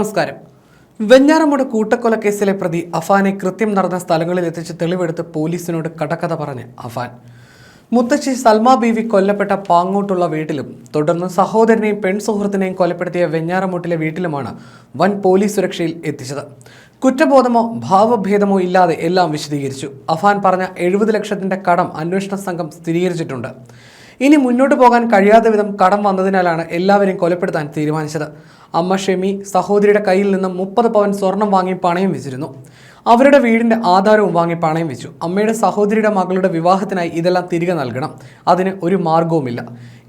നമസ്കാരം. വെഞ്ഞാറമൂട് കൂട്ടക്കൊലക്കേസിലെ പ്രതി അഫാനെ കൃത്യം നടന്ന സ്ഥലങ്ങളിൽ എത്തിച്ച് തെളിവെടുത്ത് പോലീസിനോട് കടക്കഥ പറഞ്ഞ് അഫാൻ. മുത്തശ്ശി സൽമ ബീവി കൊല്ലപ്പെട്ട പാങ്ങോട്ടുള്ള വീട്ടിലും തുടർന്ന് സഹോദരനെയും പെൺസുഹൃത്തിനെയും കൊലപ്പെടുത്തിയ വെഞ്ഞാറമൂട്ടിലെ വീട്ടിലുമാണ് വൻ പോലീസ് സുരക്ഷയിൽ എത്തിച്ചത്. കുറ്റബോധമോ ഭാവഭേദമോ ഇല്ലാതെ എല്ലാം വിശദീകരിച്ചു. അഫാൻ പറഞ്ഞ എഴുപത് ലക്ഷത്തിന്റെ കടം അന്വേഷണ സംഘം സ്ഥിരീകരിച്ചിട്ടുണ്ട്. ഇനി മുന്നോട്ട് പോകാൻ കഴിയാത്ത വിധം കടം വന്നതിനാലാണ് എല്ലാവരെയും കൊലപ്പെടുത്താൻ തീരുമാനിച്ചത്. അമ്മ ഷെമി സഹോദരിയുടെ കയ്യിൽ നിന്നും മുപ്പത് പവൻ സ്വർണം വാങ്ങി പണയം വെച്ചിരുന്നു. അവരുടെ വീടിന്റെ ആധാരവും വാങ്ങി പണയം വെച്ചു. അമ്മയുടെ സഹോദരിയുടെ മകളുടെ വിവാഹത്തിനായി ഇതെല്ലാം തിരികെ നൽകണം. അതിന് ഒരു മാർഗവുമില്ല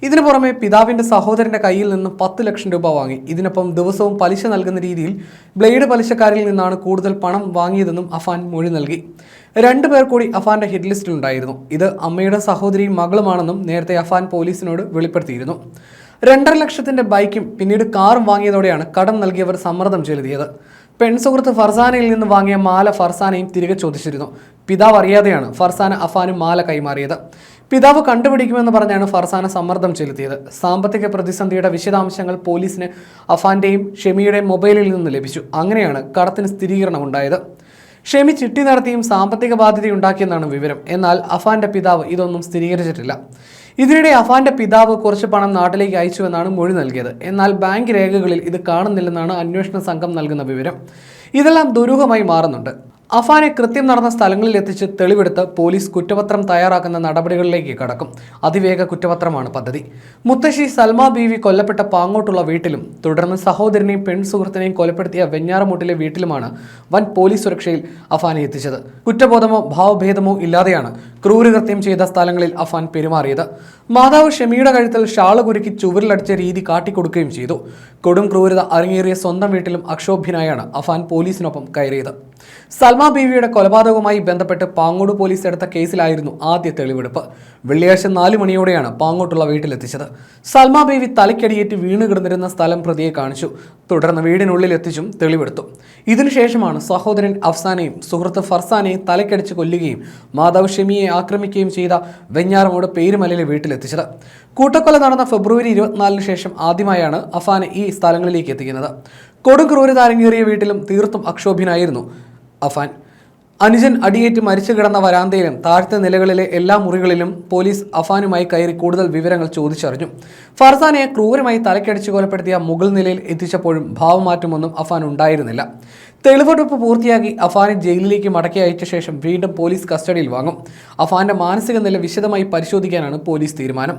ഇതിനു പുറമെ പിതാവിന്റെ സഹോദരന്റെ കയ്യിൽ നിന്ന് പത്ത് ലക്ഷം രൂപ വാങ്ങി. ഇതിനൊപ്പം ദിവസവും പലിശ നൽകുന്ന രീതിയിൽ ബ്ലേഡ് പലിശക്കാരിൽ നിന്നാണ് കൂടുതൽ പണം വാങ്ങിയതെന്നും അഫാൻ മൊഴി നൽകി. രണ്ടു പേർ കൂടി അഫാന്റെ ഹിറ്റ് ലിസ്റ്റിലുണ്ടായിരുന്നു ഇത് അമ്മയുടെ സഹോദരിയും മകളുമാണെന്നും നേരത്തെ അഫാൻ പോലീസിനോട് വെളിപ്പെടുത്തിയിരുന്നു. രണ്ടര ലക്ഷത്തിന്റെ ബൈക്കും പിന്നീട് കാറും വാങ്ങിയതോടെയാണ് കടം നൽകിയവർ സമ്മർദ്ദം ചെലുത്തിയത്. പെൺസുഹൃത്ത് ഫർസാനയിൽ നിന്ന് വാങ്ങിയ മാല ഫർസാനയും തിരികെ ചോദിച്ചിരുന്നു. പിതാവ് അറിയാതെയാണ് ഫർസാന അഫാനും മാല കൈമാറിയത്. പിതാവ് കണ്ടുപിടിക്കുമെന്ന് പറഞ്ഞാണ് ഫർസാന സമ്മർദ്ദം ചെലുത്തിയത്. സാമ്പത്തിക പ്രതിസന്ധിയുടെ വിശദാംശങ്ങൾ പോലീസിന് അഫാന്റെയും ഷെമിയുടെയും മൊബൈലിൽ നിന്ന് ലഭിച്ചു. അങ്ങനെയാണ് കടത്തിന് സ്ഥിരീകരണം ഉണ്ടായത് ഷെമി ചിട്ടി നടത്തിയും സാമ്പത്തിക ബാധ്യതയുണ്ടാക്കിയെന്നാണ് വിവരം. എന്നാൽ അഫാന്റെ പിതാവ് ഇതൊന്നും സ്ഥിരീകരിച്ചിട്ടില്ല. ഇതിനിടെ അഫാന്റെ പിതാവ് കുറച്ച് പണം നാട്ടിലേക്ക് അയച്ചുവെന്നാണ് മൊഴി നൽകിയത്. എന്നാൽ ബാങ്ക് രേഖകളിൽ ഇത് കാണുന്നില്ലെന്നാണ് അന്വേഷണ സംഘം നൽകുന്ന വിവരം. ഇതെല്ലാം ദുരൂഹമായി മാറുന്നുണ്ട്. അഫാനെ കൃത്യം നടന്ന സ്ഥലങ്ങളിൽ എത്തിച്ച് തെളിവെടുത്ത് പോലീസ് കുറ്റപത്രം തയ്യാറാക്കുന്ന നടപടികളിലേക്ക് കടക്കും. അതിവേഗ കുറ്റപത്രമാണ് പദ്ധതി. മുത്തശ്ശി സൽമ ബീവി കൊല്ലപ്പെട്ട പാങ്ങോട്ടുള്ള വീട്ടിലും തുടർന്ന് സഹോദരനെയും പെൺസുഹൃത്തിനെയും കൊലപ്പെടുത്തിയ വെഞ്ഞാറമൂട്ടിലെ വീട്ടിലുമാണ് വൻ പോലീസ് സുരക്ഷയിൽ അഫാനെ എത്തിച്ചത്. കുറ്റബോധമോ ഭാവഭേദമോ ഇല്ലാതെയാണ് ക്രൂരകൃത്യം ചെയ്ത സ്ഥലങ്ങളിൽ അഫാൻ പെരുമാറിയത്. മാതാവ് ഷെമിയുടെ കഴുത്തിൽ ഷാൾ കുരുക്കി ചുവരിലടിച്ച രീതി കാട്ടിക്കൊടുക്കുകയും ചെയ്തു. കൊടും ക്രൂരത അരങ്ങേറിയ സ്വന്തം വീട്ടിലും അക്ഷോഭ്യനായാണ് അഫാൻ പോലീസിനൊപ്പം കയറിയത്. സൽമ ബീവിയുടെ കൊലപാതകവുമായി ബന്ധപ്പെട്ട് പാങ്ങോട് പോലീസ് എടുത്ത കേസിലായിരുന്നു ആദ്യ തെളിവെടുപ്പ്. വെള്ളിയാഴ്ച നാല് മണിയോടെയാണ് പാങ്ങോട്ടുള്ള വീട്ടിലെത്തിച്ചത്. സൽമ ബീവി തലയ്ക്കടിയേറ്റ് വീണ് കിടന്നിരുന്ന സ്ഥലം പ്രതിയെ കാണിച്ചു. തുടർന്ന് വീടിനുള്ളിൽ എത്തിച്ചും തെളിവെടുത്തു. ഇതിനുശേഷമാണ് സഹോദരൻ അഫ്സാനെയും സുഹൃത്ത് ഫർസാനെയും തലക്കടിച്ച് കൊല്ലുകയും മാതാവ് ഷെമിയെ ആക്രമിക്കുകയും ചെയ്ത വെഞ്ഞാറമോട് പേരുമലയിലെ വീട്ടിലെത്തിച്ചത്. കൂട്ടക്കൊല നടന്ന ഫെബ്രുവരി ഇരുപത്തിനാലിന് ശേഷം ആദ്യമായാണ് അഫാനെ ഈ സ്ഥലങ്ങളിലേക്ക് എത്തിക്കുന്നത്. കൊടും ക്രൂരത വീട്ടിലും തീർത്തും അക്ഷോഭ്യനായിരുന്നു അഫാൻ. അനുജൻ അടിയേറ്റ് മരിച്ചു കിടന്ന വരാന്തയിലും താഴ്ത്തെ നിലകളിലെ എല്ലാ മുറികളിലും പോലീസ് അഫാനുമായി കയറി കൂടുതൽ വിവരങ്ങൾ ചോദിച്ചറിഞ്ഞു. ഫർസാനെ ക്രൂരമായി തലക്കടിച്ചു കൊലപ്പെടുത്തിയ മുകൾ നിലയിൽ എത്തിച്ചപ്പോഴും ഭാവമാറ്റമൊന്നും അഫാൻ ഉണ്ടായിരുന്നില്ല. തെളിവെടുപ്പ് പൂർത്തിയാക്കി അഫാനെ ജയിലിലേക്ക് മടക്കി അയച്ച ശേഷം വീണ്ടും പോലീസ് കസ്റ്റഡിയിൽ വാങ്ങും. അഫാന്റെ മാനസിക നില വിശദമായി പരിശോധിക്കാനാണ് പോലീസ് തീരുമാനം.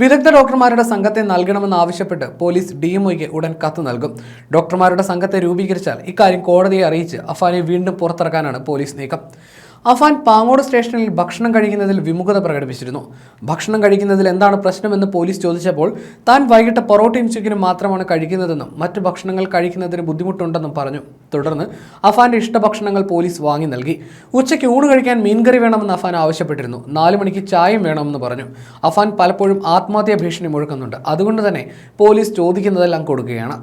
വിദഗ്ധ ഡോക്ടർമാരുടെ സംഘത്തെ നൽകണമെന്ന് ആവശ്യപ്പെട്ട് പോലീസ് ഡിഎംഒയ്ക്ക് ഉടൻ കത്ത് നൽകും. ഡോക്ടർമാരുടെ സംഘത്തെ രൂപീകരിച്ചാൽ ഇക്കാര്യം കോടതിയെ അറിയിച്ച് അഫാനെ വീണ്ടും പുറത്തിറക്കാനാണ് പോലീസ് നീക്കം. അഫാൻ പാങ്ങോട് സ്റ്റേഷനിൽ ഭക്ഷണം കഴിക്കുന്നതിൽ വിമുഖത പ്രകടിപ്പിച്ചിരുന്നു. ഭക്ഷണം കഴിക്കുന്നതിൽ എന്താണ് പ്രശ്നമെന്ന് പോലീസ് ചോദിച്ചപ്പോൾ താൻ വൈകിട്ട് പൊറോട്ടയും ചിക്കനും മാത്രമാണ് കഴിക്കുന്നതെന്നും മറ്റു ഭക്ഷണങ്ങൾ കഴിക്കുന്നതിന് ബുദ്ധിമുട്ടുണ്ടെന്നും പറഞ്ഞു. തുടർന്ന് അഫാന്റെ ഇഷ്ടഭക്ഷണങ്ങൾ പോലീസ് വാങ്ങി നൽകി. ഉച്ചയ്ക്ക് ഊണ് കഴിക്കാൻ മീൻകറി വേണമെന്ന് അഫാൻ ആവശ്യപ്പെട്ടിരുന്നു. നാലു മണിക്ക് ചായയും വേണമെന്ന് പറഞ്ഞു. അഫാൻ പലപ്പോഴും ആത്മഹത്യാ ഭീഷണി മുഴക്കുന്നുണ്ട്. അതുകൊണ്ട് തന്നെ പോലീസ് ചോദിക്കുന്നതെല്ലാം കൊടുക്കുകയാണ്.